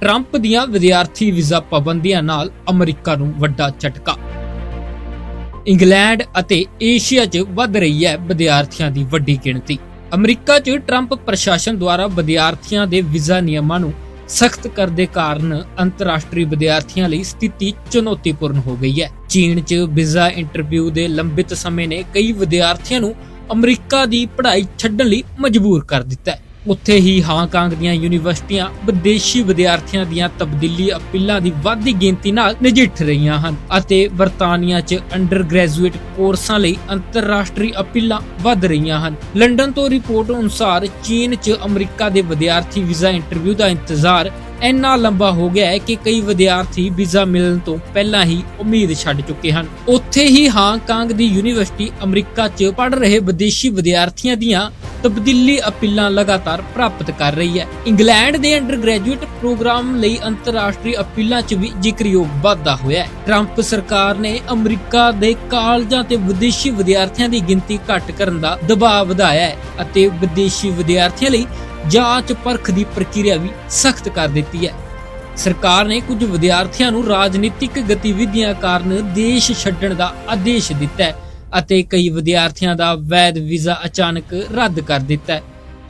Trump ਦੀਆਂ ਵਿਦਿਆਰਥੀ visa ਪਾਬੰਦੀਆਂ ਨਾਲ ਅਮਰੀਕਾ ਨੂੰ ਵੱਡਾ ਝਟਕਾ। ਇੰਗਲੈਂਡ ਅਤੇ ਏਸ਼ੀਆ 'ਚ ਵੱਧ ਰਹੀ ਹੈ ਵਿਦਿਆਰਥੀਆਂ ਦੀ ਵੱਡੀ ਗਿਣਤੀ। ਅਮਰੀਕਾ 'ਚ ਟਰੰਪ ਪ੍ਰਸ਼ਾਸਨ ਦੁਆਰਾ ਵਿਦਿਆਰਥੀਆਂ ਦੇ ਵੀਜ਼ਾ ਨਿਯਮਾਂ ਨੂੰ ਸਖਤ ਕਰਦੇ ਕਾਰਨ ਅੰਤਰਰਾਸ਼ਟਰੀ ਵਿਦਿਆਰਥੀਆਂ ਲਈ ਸਥਿਤੀ ਚੁਣੌਤੀਪੂਰਨ ਹੋ ਗਈ ਹੈ। ਚੀਨ 'ਚ ਵੀਜ਼ਾ ਇੰਟਰਵਿਊ ਦੇ ਲੰਬਿਤ ਸਮੇਂ ਨੇ ਕਈ ਵਿਦਿਆਰਥੀਆਂ ਨੂੰ ਅਮਰੀਕਾ ਦੀ ਪੜ੍ਹਾਈ ਛੱਡਣ ਲਈ ਮਜਬੂਰ ਕਰ ਦਿੱਤਾ ਹੈ। ਉੱਥੇ ਹੀ ਹਾਂਗਕਾਂਗ ਦੀਆਂ ਯੂਨੀਵਰਸਿਟੀਆਂ ਵਿਦੇਸ਼ੀ ਵਿਦਿਆਰਥੀਆਂ ਦੀਆਂ ਤਬਦੀਲੀ ਅਪੀਲਾਂ ਦੀ ਵੱਧਦੀ ਗਿਣਤੀ ਨਾਲ ਨਜਿੱਠ ਰਹੀਆਂ ਹਨ ਅਤੇ ਬਰਤਾਨੀਆ 'ਚ ਅੰਡਰ ਕੋਰਸਾਂ ਲਈ ਅੰਤਰਰਾਸ਼ਟਰੀ ਅਪੀਲਾਂ ਵੱਧ ਰਹੀਆਂ ਹਨ। ਲੰਡਨ ਤੋਂ ਰਿਪੋਰਟ ਅਨੁਸਾਰ ਚੀਨ 'ਚ ਅਮਰੀਕਾ ਦੇ ਵਿਦਿਆਰਥੀ ਵੀਜ਼ਾ ਇੰਟਰਵਿਊ ਦਾ ਇੰਤਜ਼ਾਰ ਇੰਨਾ ਲੰਬਾ ਹੋ ਗਿਆ ਹੈ ਕਿ ਕਈ ਵਿਦਿਆਰਥੀ ਵੀਜ਼ਾ ਮਿਲਣ ਤੋਂ ਪਹਿਲਾਂ ਹੀ ਉਮੀਦ ਛੱਡ ਚੁੱਕੇ ਹਨ। ਉੱਥੇ ਹੀ ਹਾਂਗਕਾਂਗ ਦੀ ਯੂਨੀਵਰਸਿਟੀ ਅਮਰੀਕਾ 'ਚ ਪੜ੍ਹ ਰਹੇ ਵਿਦੇਸ਼ੀ ਵਿਦਿਆਰਥੀਆਂ ਦੀਆਂ ਤਬਦੀਲੀ ਅਪੀਲਾਂ ਲਗਾਤਾਰ ਪ੍ਰਾਪਤ ਕਰ ਰਹੀ ਹੈ। ਇੰਗਲੈਂਡ ਦੇ ਅੰਡਰ ਪ੍ਰੋਗਰਾਮ ਲਈ ਅੰਤਰਰਾਸ਼ਟਰੀ ਅਪੀਲਾਂ 'ਚ ਵੀ ਜ਼ਿਕਰਯੋਗ ਵਾਧਾ ਹੋਇਆ ਹੈ। ਟਰੰਪ ਸਰਕਾਰ ਨੇ ਅਮਰੀਕਾ ਦੇ ਕਾਲਜਾਂ ਤੇ ਵਿਦੇਸ਼ੀ ਵਿਦਿਆਰਥੀਆਂ ਦੀ ਗਿਣਤੀ ਘੱਟ ਕਰਨ ਦਾ ਦਬਾਅ ਵਧਾਇਆ ਹੈ ਅਤੇ ਵਿਦੇਸ਼ੀ ਵਿਦਿਆਰਥੀਆਂ ਲਈ ਜਾਂਚ ਪਰਖ ਦੀ ਪ੍ਰਕਿਰਿਆ ਵੀ ਸਖਤ ਕਰ ਦਿੱਤੀ ਹੈ। ਸਰਕਾਰ ਨੇ ਕੁਝ ਵਿਦਿਆਰਥੀਆਂ ਨੂੰ ਰਾਜਨੀਤਿਕ ਗਤੀਵਿਧੀਆਂ ਕਾਰਨ ਦੇਸ਼ ਛੱਡਣ ਦਾ ਆਦੇਸ਼ ਦਿੱਤਾ ਹੈ। ਅਤੇ ਕਈ ਵਿਦਿਆਰਥੀਆਂ ਦਾ ਵੈਦ ਵੀਜ਼ਾ ਅਚਾਨਕ ਰੱਦ ਕਰ ਦਿੱਤਾ ਹੈ।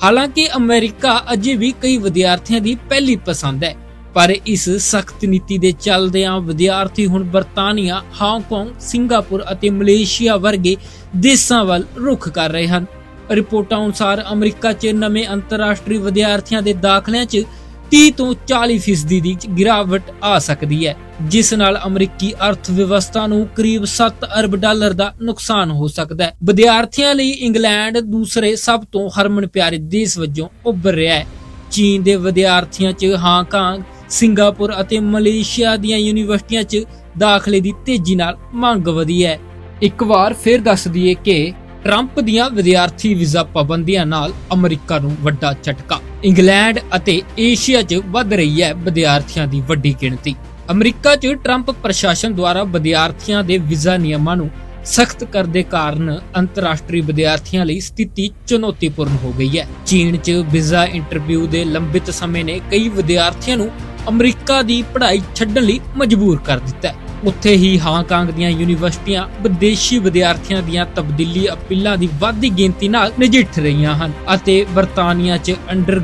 ਹਾਲਾਂਕਿ ਅਮਰੀਕਾ ਅਜੇ ਵੀ ਕਈ ਵਿਦਿਆਰਥੀਆਂ ਦੀ ਪਹਿਲੀ ਪਸੰਦ ਹੈ ਪਰ ਇਸ ਸਖਤ ਨੀਤੀ ਦੇ ਚੱਲਦਿਆਂ ਵਿਦਿਆਰਥੀ ਹੁਣ ਬਰਤਾਨੀਆ, ਹਾਂਗਕਾਂਗ, ਸਿੰਗਾਪੁਰ ਅਤੇ ਮਲੇਸ਼ੀਆ ਵਰਗੇ ਦੇਸ਼ਾਂ ਵੱਲ ਰੁਖ ਕਰ ਰਹੇ ਹਨ। ਰਿਪੋਰਟਾਂ ਅਨੁਸਾਰ ਅਮਰੀਕਾ 'ਚ ਨਵੇਂ ਅੰਤਰਰਾਸ਼ਟਰੀ ਵਿਦਿਆਰਥੀਆਂ ਦੇ ਦਾਖਲਿਆਂ 'ਚ 30 ਤੋਂ 40% ਫੀਸਦੀ ਦੀ ਗਿਰਾਵਟ ਆ ਸਕਦੀ ਹੈ, ਜਿਸ ਨਾਲ ਅਮਰੀਕੀ ਅਰਥ ਵਿਵਸਥਾ ਨੂੰ ਕਰੀਬ 7 ਅਰਬ ਡਾਲਰ ਦਾ ਨੁਕਸਾਨ ਹੋ ਸਕਦਾ ਹੈ। ਵਿਦਿਆਰਥੀਆਂ ਲਈ ਇੰਗਲੈਂਡ ਦੂਸਰੇ ਸਭ ਤੋਂ ਹਰਮਨ ਪਿਆਰੇ ਦੇਸ਼ ਵਜੋਂ ਉੱਭਰ ਰਿਹਾ ਹੈ। ਚੀਨ ਦੇ ਵਿਦਿਆਰਥੀਆਂ 'ਚ ਹਾਂਗਕਾਂਗ, ਸਿੰਗਾਪੁਰ ਅਤੇ ਮਲੇਸ਼ੀਆ ਦੀਆਂ ਯੂਨੀਵਰਸਿਟੀਆਂ 'ਚ ਦਾਖਲੇ ਦੀ ਤੇਜ਼ੀ ਨਾਲ ਮੰਗ ਵਧੀ ਹੈ। ਇੱਕ ਵਾਰ ਫਿਰ ਦੱਸ ਦਈਏ ਕਿ ਟਰੰਪ ਦੀਆਂ ਵਿਦਿਆਰਥੀ ਵੀਜ਼ਾ ਪਾਬੰਦੀਆਂ ਨਾਲ ਅਮਰੀਕਾ ਨੂੰ ਵੱਡਾ ਝਟਕਾ। ਇੰਗਲੈਂਡ ਅਤੇ ਏਸ਼ੀਆ 'ਚ ਵੱਧ ਰਹੀ ਹੈ ਵਿਦਿਆਰਥੀਆਂ ਦੀ ਵੱਡੀ ਗਿਣਤੀ। ਅਮਰੀਕਾ 'ਚ ਟਰੰਪ ਪ੍ਰਸ਼ਾਸਨ ਦੁਆਰਾ ਵਿਦਿਆਰਥੀਆਂ ਦੇ ਵੀਜ਼ਾ ਨਿਯਮਾਂ ਨੂੰ ਸਖਤ ਕਰਦੇ ਕਾਰਨ ਅੰਤਰਰਾਸ਼ਟਰੀ ਵਿਦਿਆਰਥੀਆਂ ਲਈ ਸਥਿਤੀ ਚੁਣੌਤੀਪੂਰਨ ਹੋ ਗਈ ਹੈ। ਚੀਨ 'ਚ ਵੀਜ਼ਾ ਇੰਟਰਵਿਊ ਦੇ ਲੰਬਿਤ ਸਮੇਂ ਨੇ ਕਈ ਵਿਦਿਆਰਥੀਆਂ ਨੂੰ ਅਮਰੀਕਾ ਦੀ ਪੜ੍ਹਾਈ ਛੱਡਣ ਲਈ ਮਜਬੂਰ ਕਰ ਦਿੱਤਾ ਹੈ। ਉੱਥੇ ਹੀ ਹਾਂਗਕਾਂਗ ਦੀਆਂ ਯੂਨੀਵਰਸਿਟੀਆਂ ਵਿਦੇਸ਼ੀ ਵਿਦਿਆਰਥੀਆਂ ਦੀਆਂ ਤਬਦੀਲੀ ਅਪੀਲਾਂ ਦੀ ਵੱਧਦੀ ਗਿਣਤੀ ਨਾਲ ਨਜਿੱਠ ਰਹੀਆਂ ਹਨ ਅਤੇ ਬਰਤਾਨੀਆ 'ਚ ਅੰਡਰ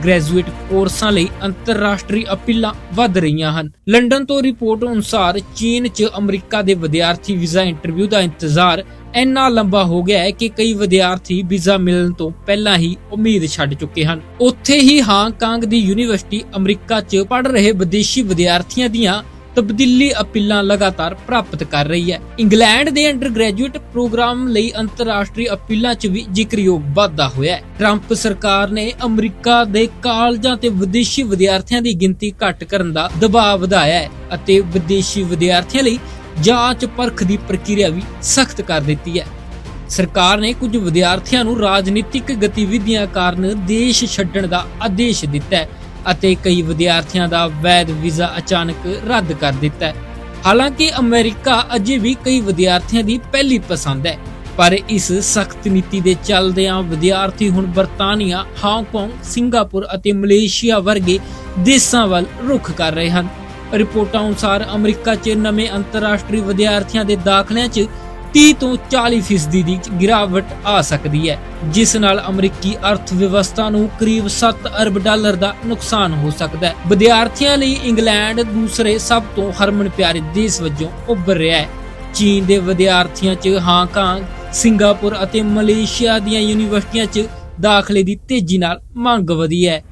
ਕੋਰਸਾਂ ਲਈ ਅੰਤਰਰਾਸ਼ਟਰੀ ਅਪੀਲਾਂ ਵੱਧ ਰਹੀਆਂ ਹਨ। ਲੰਡਨ ਤੋਂ ਰਿਪੋਰਟ ਅਨੁਸਾਰ ਚੀਨ 'ਚ ਅਮਰੀਕਾ ਦੇ ਵਿਦਿਆਰਥੀ ਵੀਜ਼ਾ ਇੰਟਰਵਿਊ ਦਾ ਇੰਤਜ਼ਾਰ ਇੰਨਾ ਲੰਬਾ ਹੋ ਗਿਆ ਹੈ ਕਿ ਕਈ ਵਿਦਿਆਰਥੀ ਵੀਜ਼ਾ ਮਿਲਣ ਤੋਂ ਪਹਿਲਾਂ ਹੀ ਉਮੀਦ ਛੱਡ ਚੁੱਕੇ ਹਨ। ਉੱਥੇ ਹੀ ਹਾਂਗਕਾਂਗ ਦੀ ਯੂਨੀਵਰਸਿਟੀ ਅਮਰੀਕਾ 'ਚ ਪੜ੍ਹ ਰਹੇ ਵਿਦੇਸ਼ੀ ਵਿਦਿਆਰਥੀਆਂ ਦੀਆਂ ਤਬਦੀਲੀ ਅਪੀਲਾਂ ਲਗਾਤਾਰ ਪ੍ਰਾਪਤ ਕਰ ਰਹੀ ਹੈ। ਇੰਗਲੈਂਡ ਦੇ ਅੰਡਰ ਪ੍ਰੋਗਰਾਮ ਲਈ ਅੰਤਰਰਾਸ਼ਟਰੀ ਅਪੀਲਾਂ 'ਚ ਵੀ ਜ਼ਿਕਰਯੋਗ ਵਾਧਾ ਹੋਇਆ ਹੈ। ਟਰੰਪ ਸਰਕਾਰ ਨੇ ਅਮਰੀਕਾ ਦੇ ਕਾਲਜਾਂ ਤੇ ਵਿਦੇਸ਼ੀ ਵਿਦਿਆਰਥੀਆਂ ਦੀ ਗਿਣਤੀ ਘੱਟ ਕਰਨ ਦਾ ਦਬਾਅ ਵਧਾਇਆ ਹੈ ਅਤੇ ਵਿਦੇਸ਼ੀ ਵਿਦਿਆਰਥੀਆਂ ਲਈ ਜਾਂਚ ਪਰਖ ਦੀ ਪ੍ਰਕਿਰਿਆ ਵੀ ਸਖਤ ਕਰ ਦਿੱਤੀ ਹੈ। ਸਰਕਾਰ ਨੇ ਕੁਝ ਵਿਦਿਆਰਥੀਆਂ ਨੂੰ ਰਾਜਨੀਤਿਕ ਗਤੀਵਿਧੀਆਂ ਕਾਰਨ ਦੇਸ਼ ਛੱਡਣ ਦਾ ਆਦੇਸ਼ ਦਿੱਤਾ ਹੈ। ਅਤੇ ਕਈ ਵਿਦਿਆਰਥੀਆਂ ਦਾ ਵੈਦ ਵੀਜ਼ਾ ਅਚਾਨਕ ਰੱਦ ਕਰ ਦਿੱਤਾ ਹੈ। ਹਾਲਾਂਕਿ ਅਮਰੀਕਾ ਅਜੇ ਵੀ ਕਈ ਵਿਦਿਆਰਥੀਆਂ ਦੀ ਪਹਿਲੀ ਪਸੰਦ ਹੈ ਪਰ ਇਸ ਸਖਤ ਨੀਤੀ ਦੇ ਚੱਲਦਿਆਂ ਵਿਦਿਆਰਥੀ ਹੁਣ ਬਰਤਾਨੀਆ, ਹਾਂਗਕਾਂਗ, ਸਿੰਗਾਪੁਰ ਅਤੇ ਮਲੇਸ਼ੀਆ ਵਰਗੇ ਦੇਸ਼ਾਂ ਵੱਲ ਰੁਖ ਕਰ ਰਹੇ ਹਨ। ਰਿਪੋਰਟਾਂ ਅਨੁਸਾਰ ਅਮਰੀਕਾ 'ਚ ਨਵੇਂ ਅੰਤਰਰਾਸ਼ਟਰੀ ਵਿਦਿਆਰਥੀਆਂ ਦੇ ਦਾਖਲਿਆਂ 'ਚ 30 ਤੋਂ 40% ਫੀਸਦੀ ਦੀ ਗਿਰਾਵਟ ਆ ਸਕਦੀ ਹੈ, ਜਿਸ ਨਾਲ ਅਮਰੀਕੀ ਅਰਥ ਵਿਵਸਥਾ ਨੂੰ ਕਰੀਬ 7 ਅਰਬ ਡਾਲਰ ਦਾ ਨੁਕਸਾਨ ਹੋ ਸਕਦਾ ਹੈ। ਵਿਦਿਆਰਥੀਆਂ ਲਈ ਇੰਗਲੈਂਡ ਦੂਸਰੇ ਸਭ ਤੋਂ ਹਰਮਨ ਪਿਆਰੇ ਦੇਸ਼ ਵਜੋਂ ਉੱਭਰ ਰਿਹਾ ਹੈ। ਚੀਨ ਦੇ ਵਿਦਿਆਰਥੀਆਂ 'ਚ ਹਾਂਗਕਾਂਗ, ਸਿੰਗਾਪੁਰ ਅਤੇ ਮਲੇਸ਼ੀਆ ਦੀਆਂ ਯੂਨੀਵਰਸਿਟੀਆਂ 'ਚ ਦਾਖਲੇ ਦੀ ਤੇਜ਼ੀ ਨਾਲ ਮੰਗ ਵਧੀ ਹੈ।